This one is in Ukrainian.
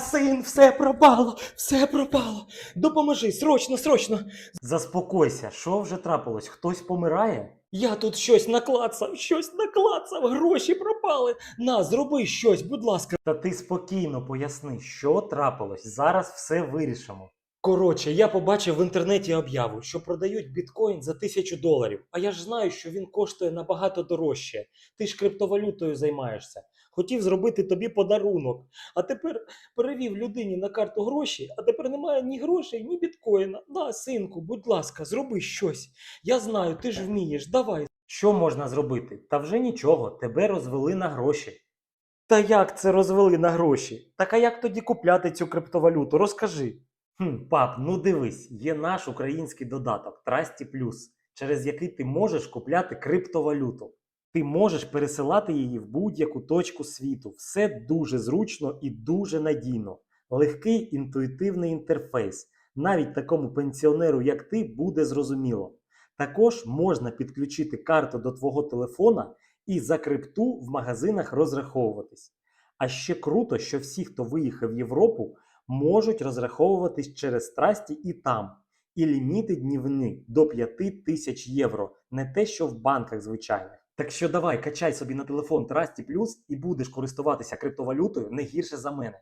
син, все пропало, все пропало. Допоможи, срочно, срочно. Заспокойся, що вже трапилось? Хтось помирає? Я тут щось наклацав, щось наклацав, гроші пропали. На, зроби щось, будь ласка. Та ти спокійно поясни, що трапилось. Зараз все вирішимо. Коротше, я побачив в інтернеті об'яву, що продають біткоін за тисячу доларів. А я ж знаю, що він коштує набагато дорожче. Ти ж криптовалютою займаєшся. Хотів зробити тобі подарунок. А тепер перевів людині на карту гроші, а тепер немає ні грошей, ні біткоїна. На, синку, будь ласка, зроби щось. Я знаю, ти ж вмієш. Давай. Що можна зробити? Та вже нічого, тебе розвели на гроші. Та як це розвели на гроші? Так а як тоді купляти цю криптовалюту? Розкажи. Хм, пап, ну дивись, є наш український додаток Trusty Plus, через який ти можеш купляти криптовалюту. Ти можеш пересилати її в будь-яку точку світу. Все дуже зручно і дуже надійно. Легкий інтуїтивний інтерфейс. Навіть такому пенсіонеру, як ти, буде зрозуміло. Також можна підключити карту до твого телефона і за крипту в магазинах розраховуватись. А ще круто, що всі, хто виїхав в Європу, можуть розраховуватись через трасті і там. І ліміти днівні до 5 тисяч євро, не те, що в банках звичайних. Так що давай, качай собі на телефон Трасті Плюс і будеш користуватися криптовалютою не гірше за мене.